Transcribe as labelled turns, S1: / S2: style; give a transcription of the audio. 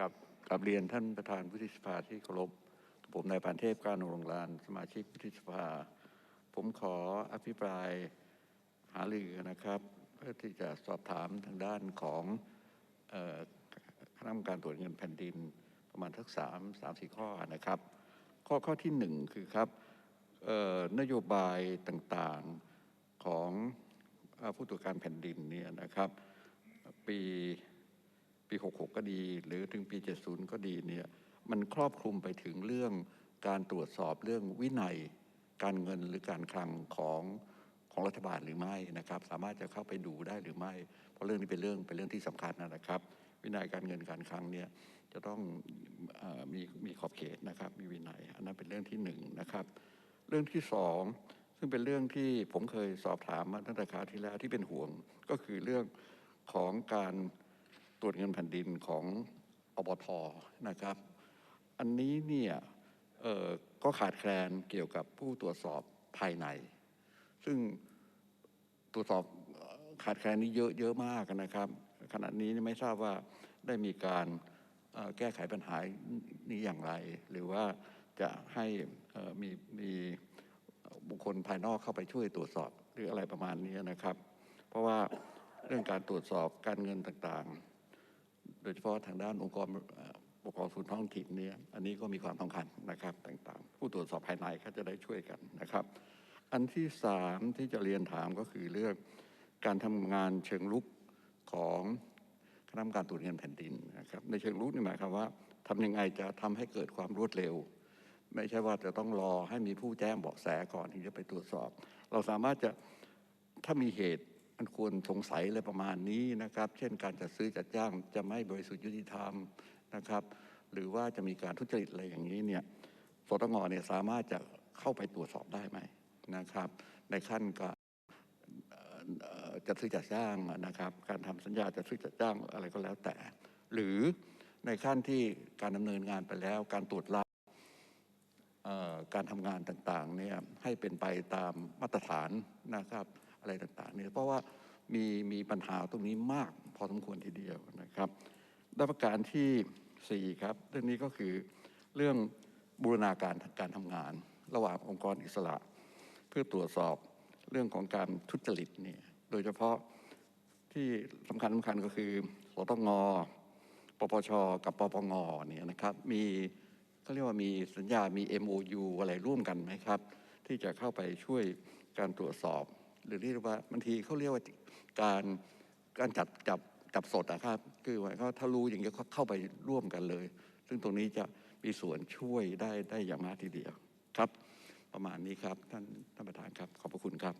S1: กับกับเรียนท่านประธานวุฒิสภาที่เคารพผมนายปานเทพการนรงลาน สมาชิกวุฒิสภา ผมขออภิปรายหารือนะครับเพื่อที่จะสอบถามทางด้านของคณะกรรมการตรวจเงินแผ่นดินประมาณทักสามสามสี่ข้อนะครับ ข้อข้อที่หนึ่งคือครับนโยบายต่างๆของผู้ตรวจการแผ่นดินเนี่ยนะครับ ปี ปี 66 ก็ดี หรือถึงปี 70 ก็ดีเนี่ยมันครอบคลุมไปถึงเรื่องการตรวจสอบเรื่องวินัย การเงินหรือการคลังของของรัฐบาลหรือไม่นะครับ สามารถจะเข้าไปดูได้หรือไม่ เพราะเรื่องนี้เป็นเรื่องเป็นเรื่องที่สำคัญนะครับ วินัยการเงินการคลังเนี่ยจะต้องออมีมีขอบเขตนะครับ มีวินัยอันนั้นเป็นเรื่องที่หนึ่งนะครับ เรื่องที่สองซึ่งเป็นเรื่องที่ผมเคยสอบถามมาตั้งแต่คราวที่แล้วที่เป็นห่วงก็คือเรื่องของการ ตรวจเงินแผ่นดินของอบทนะครับ อันนี้เนี่ยก็ขาดแคลนเกี่ยวกับผู้ตรวจสอบภายใน ซึ่งตรวจสอบขาดแคลนนี้เยอะเยอะมากนะครับ ขณะนี้ไม่ทราบว่าได้มีการแก้ไขปัญหานี้อย่างไร หรือว่าจะให้มีมีบุคคลภายนอกเข้าไปช่วยตรวจสอบหรืออะไรประมาณนี้นะครับ เพราะว่าเรื่องการตรวจสอบการเงินต่างๆ โดยเฉพาะทางด้านองค์กรอ่อปกครองส่วนท้องถิ่นเนี่ยอันนี้ก็มีความสำคัญนะครับต่างๆ ผู้ตรวจสอบภายในเขาจะได้ช่วยกันนะครับ อันที่สามที่จะเรียนถามก็คือเรื่องการทำงานเชิงลุกของคณะกรรมการตรวจเงินแผ่นดินนะครับในเชิงลุกนี่หมายความว่าทำยังไงจะทำให้เกิดความรวดเร็ว ไม่ใช่ว่าจะต้องรอให้มีผู้แจ้งเบาะแสก่อนที่จะไปตรวจสอบ เราสามารถจะถ้ามีเหตุ อันควรสงสัยอะไรประมาณนี้นะครับ เช่นการจัดซื้อจัดจ้างจะไม่บริสุทธิ์ยุติธรรมนะครับ หรือว่าจะมีการทุจริตอะไรอย่างนี้เนี่ยสตงเนี่ยสามารถจะเข้าไปตรวจสอบได้ไหมนะครับ ในขั้นการจัดซื้อจัดจ้างนะครับ การทำสัญญาจัดซื้อจัดจ้างอะไรก็แล้วแต่ หรือในขั้นที่การดำเนินงานไปแล้ว การตรวจรับการทำงานต่างๆเนี่ยให้เป็นไปตามมาตรฐานนะครับ อะไรต่างๆเนี่ยเพราะว่ามีมีปัญหาตรงนี้มากพอสมควรทีเดียวนะครับและประการที่ 4 ครับ เรื่องนี้ก็คือเรื่องบูรณาการทางการทำงาน ระหว่างองค์กรอิสระ เพื่อตรวจสอบเรื่องของการทุจริตเนี่ยโดยเฉพาะที่สำคัญสำคัญก็คือสตงปปช กับปปงเนี่ยนะครับมีเขาเรียกว่ามีสัญญา มี MOU อะไรร่วมกันไหมครับ ที่จะเข้าไปช่วยการตรวจสอบ หรือเรียกว่าบางทีเขาเรียกว่าการการจับจับจับสดนะครับ คือว่ายความว่าถ้ารู้อย่างเงี้ยเขาเข้าไปร่วมกันเลย ซึ่งตรงนี้จะมีส่วนช่วยได้ได้อย่างมากทีเดียวครับ ประมาณนี้ครับท่านท่านประธานครับขอบพระคุณครับ